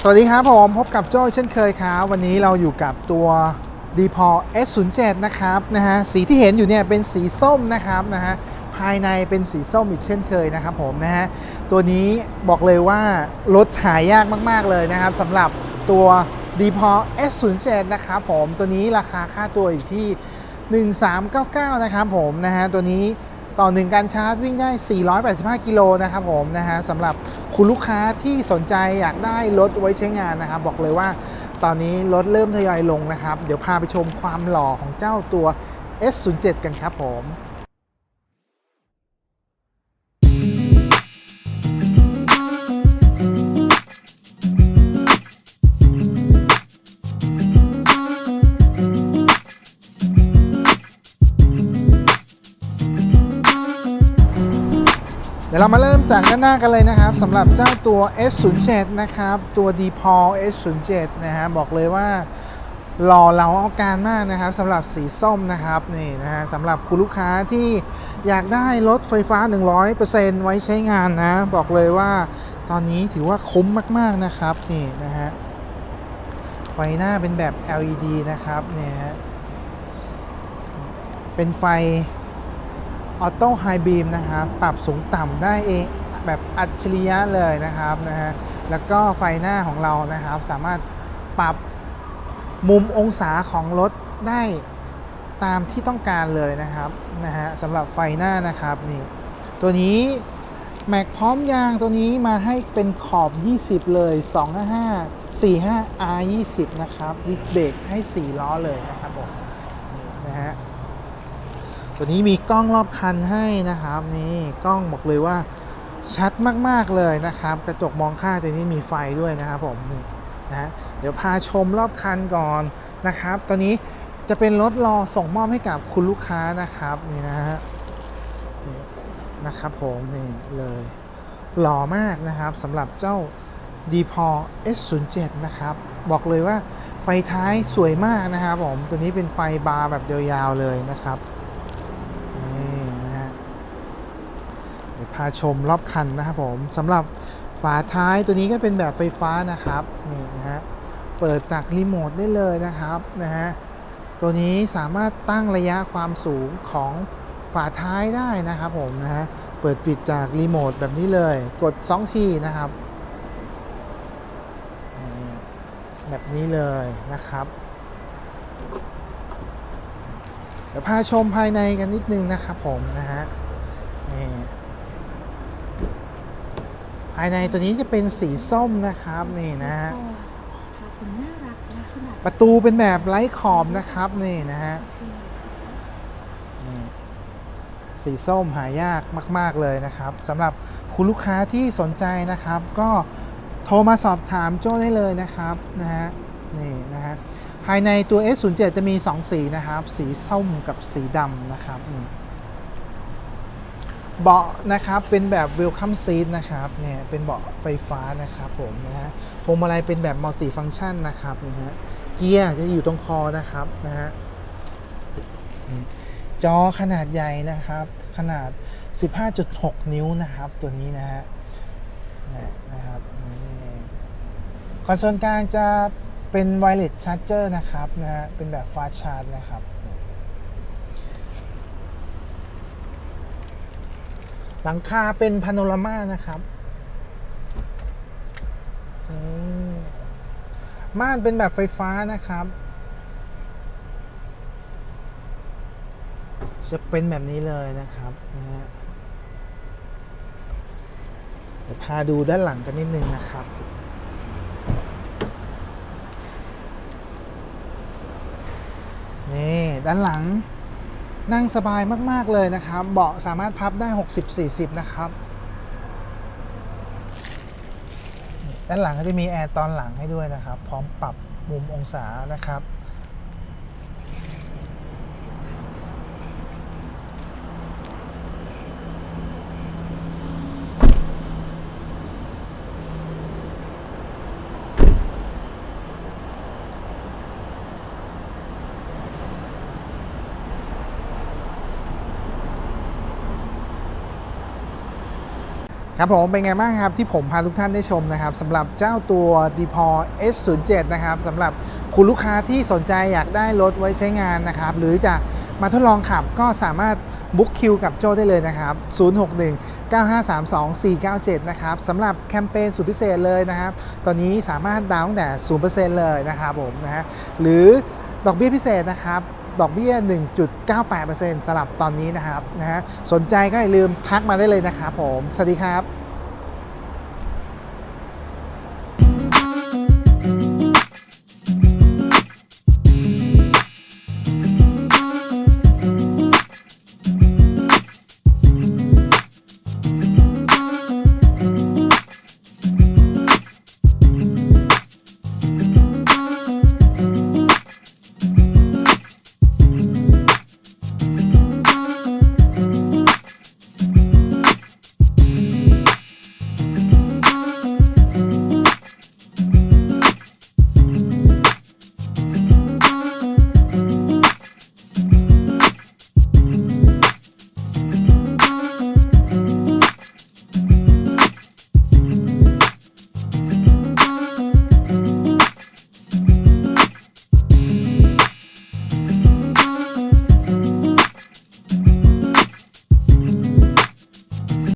สวัสดีครับผมพบกับโจ้เช่นเคยครับวันนี้เราอยู่กับตัว d p o S07 นะครับนะฮะสีที่เห็นอยู่เนี่ยเป็นสีส้มนะครับนะฮะภายในเป็นสีส้มอีกเช่นเคยนะครับผมนะฮะตัวนี้บอกเลยว่ารถหายากมาก ๆ เลยนะครับสำหรับตัว d p o S07 นะครับผมตัวนี้ราคาค่าตัวอยู่ที่ 1399 นะครับผมนะฮะตัวนี้ ต่อหนึ่งการชาร์จวิ่งได้ 485 กิโลนะครับผมนะฮะสำหรับคุณลูกค้าที่สนใจอยากได้รถไว้ใช้งานนะครับ บอกเลยว่าตอนนี้รถเริ่มทยอยลงนะครับ เดี๋ยวพาไปชมความหล่อของเจ้าตัว S07 กันครับผม ดี๋ยวเรามาเริ่มจากด้านหน้ากันเลยนะครับสำหรับเจ้าตัว S07 นะครับ ตัว d p o S07 นะฮะบอกเลยว่าหล่อเหลาเอาการมากนะครับสำหรับสีส้มนะครับนี่นะฮะสำหรับคุณลูกค้าที่อยากได้รถไฟฟ้า 100%ไว้ใช้งานนะ บอกเลยว่าตอนนี้ถือว่าคุ้มมาก ๆ นะครับนี่นะฮะไฟหน้าเป็นแบบ LED นะครับเนี่ยฮะเป็นไฟ ออโต้ไฮบีมนะครับ ปรับสูงต่ำได้เองแบบอัจฉริยะเลยนะครับนะฮะแล้วก็ไฟหน้าของเรานะครับ สามารถปรับมุมองศาของรถได้ตามที่ต้องการเลยนะครับนะฮะสำหรับไฟหน้านะครับนี่ตัวนี้แม็กพร้อมยางตัวนี้มาให้เป็นขอบ 20 เลย 255 45 R 20นะครับดิสเบรกให้ 4 ล้อเลยนะครับผมนี่นะฮะ ตัวนี้มีกล้องรอบคันให้นะครับนี่กล้องบอกเลยว่าชัดมากๆเลยนะครับ กระจกมองข้างตัวนี้มีไฟด้วยนะครับผมนี่นะเดี๋ยวพาชมรอบคันก่อนนะครับ ตอนนี้จะเป็นรถรอส่งมอบให้กับคุณลูกค้านะครับนี่นะฮะนี่นะครับผมนี่เลยหล่อมากนะครับสำหรับเจ้า d p o S07 นะครับ บอกเลยว่าไฟท้ายสวยมากนะครับผม ตัวนี้เป็นไฟบาร์แบบยาวๆเลยนะครับ นี่นะฮะเดี๋ยว พาชมรอบคันนะครับผมสำหรับฝาท้ายตัวนี้ก็เป็นแบบไฟฟ้านะครับนี่นะฮะเปิดจากรีโมทได้เลยนะครับนะฮะตัวนี้สามารถตั้งระยะความสูงของฝาท้ายได้นะครับผมนะฮะเปิดปิดจากรีโมทแบบนี้เลย กด 2 ทีนะครับ แบบนี้เลยนะครับเดี๋ยวพาชมภายในกันนิดนึงนะครับผมนะฮะนี่ ภายในตัวนี้จะเป็นสีส้มนะครับนี่นะฮะค่ะคุณน่ารักและฉลาดประตูเป็นแบบไร้ขอบนะครับนี่นะฮะนี่สีส้มหายากมาก ๆ เลยนะครับสำหรับคุณลูกค้าที่สนใจนะครับ ก็โทรมาสอบถามโจ้ได้เลยนะครับนะฮะนี่นะฮะภายในตัว S07 จะมี 2 สีนะครับ สีส้มกับสีดำนะครับนี่ เบาะนะครับเป็นแบบ Welcome Seat นะครับเนี่ยเป็นเบาะไฟฟ้านะครับผมนะฮะพวงมาลัยเป็นแบบมัลติฟัง c t ชันนะครับนี่ฮะเกียร์จะอยู่ตรงคอนะครับนะฮะจอขนาดใหญ่นะครับ ขนาด 15.6 นิ้วนะครับ ตัวนี้นะฮะนะครับคอนโซลกลางจะเป็นไวเลสชาร์จเจอร์นะครับนะฮะเป็นแบบฟาชาร์จนะครับ หลังคาเป็นพาโนรามานะครับม่านเป็นแบบไฟฟ้านะครับ จะเป็นแบบนี้เลยนะครับนะฮะเดี๋ยวพาดูด้านหลังกันนิดนึงนะครับ นี่ ด้านหลัง นั่งสบายมาก ๆ เลยนะครับ เบาะสามารถพับได้ 60-40 นะครับ ด้านหลังก็จะมีแอร์ตอนหลังให้ด้วยนะครับ พร้อมปรับมุมองศานะครับ ครับผมเป็นไงบ้างครับที่ผมพาทุกท่านได้ชมนะครับสำหรับเจ้าตัว d p o S07 นะครับสำหรับคุณลูกค้าที่สนใจอยากได้รถไว้ใช้งานนะครับ หรือจะมาทดลองขับก็สามารถบุ๊กคิวกับโจได้เลยนะครับ 061 9532 497 นะครับสำหรับแคมเปญสุดพิเศษเลยนะครับ ตอนนี้สามารถดาวน์ตั้งแต่ 0%เลยนะครับผมนะฮะหรือดอกเบี้ยพิเศษนะครับ ดอกเบี้ย 1.98%สำหรับตอนนี้นะครับนะฮะสนใจก็อย่าลืมทักมาได้เลยนะครับผม สวัสดีครับ